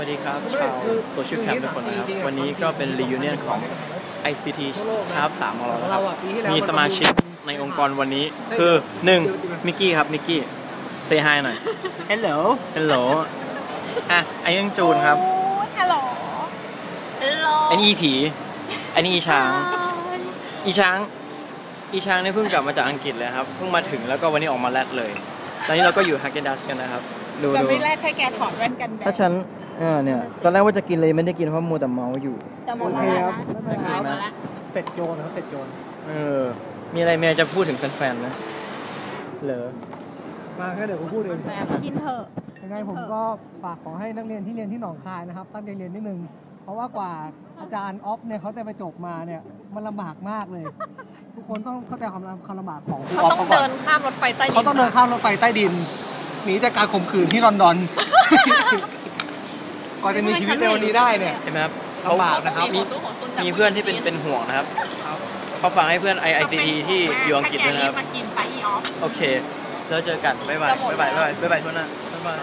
วัสดีครับ ชาวโซเชียลแคมทุกคนนะครับ วันนี้ก็เป็น reunion ของ ICT ชาร์ป3ของเรานะครับ มีสมาชิกในองค์กรวันนี้คือ 1. มิกกี้ครับมิกกี้ say hi หน่อย Hello hello อะไอ้ยังจูนครับฮัลโหลฮัลโหลอันนี้อีผี อันนี้อีช้าง อีช้าง อีช้างเนี่ยเพิ่งกลับมาจากอังกฤษเลยครับ เพิ่งมาถึงแล้วก็วันนี้ออกมาแรดเลย ตอนนี้เราก็อยู่ฮักเกดัสกันนะครับดูจะดูไม่แรกให้แกถอดแว่นกันแดดถ้าฉัน เออเนี่ยตอนแรกว่าจะกินเลยไม่ได้กินเพราะมัวแต่เมาอยู่จะหมดโอแล้วเคนะครับไม่เป็นไรหมดแล้วเป็ดโยนครับเป็ดโยน เออ มีอะไรเมียจะพูดถึงแฟนๆนะเหรอมาแค่เดี๋ยวผมพูดเองแต่กินเถอะยังไงผมก็ฝากขอให้นักเรียนที่เรียนที่หนองคายนะครับ ตั้งใจเรียนนิดนึง เพราะว่ากว่าอาจารย์ออฟเนี่ยเขาจะไปจบมาเนี่ยมันลำบากมากเลย ทุกคนต้องเข้าใจความลำความลำบากของครูเขาออฟต้องก่เดิอนนข้ามรถไฟใต้ดินเขาต้องเดินข้ามรถไฟใต้ดินหนีจากการข่มขืนที่ลอนดอน ก่อนจะมีชีวิตในวันนี้ได้เนี่ย เห็นไหมครับเขาลำบากเขาต้องมีมีหัวสู้หัวซุนจากมีเพื่อนที่เป็นเป็นห่วงนะครับเขาฝากให้เพื่อน i i c t ที่อยู่อังกฤษด้วยนะครับ มากินไฟอีออฟ โอเค แล้วเจอกัน บ๊ายบายบ๊ายบายบ๊ายบายบ๊ายบายทุกคนนะบ๊ายบาย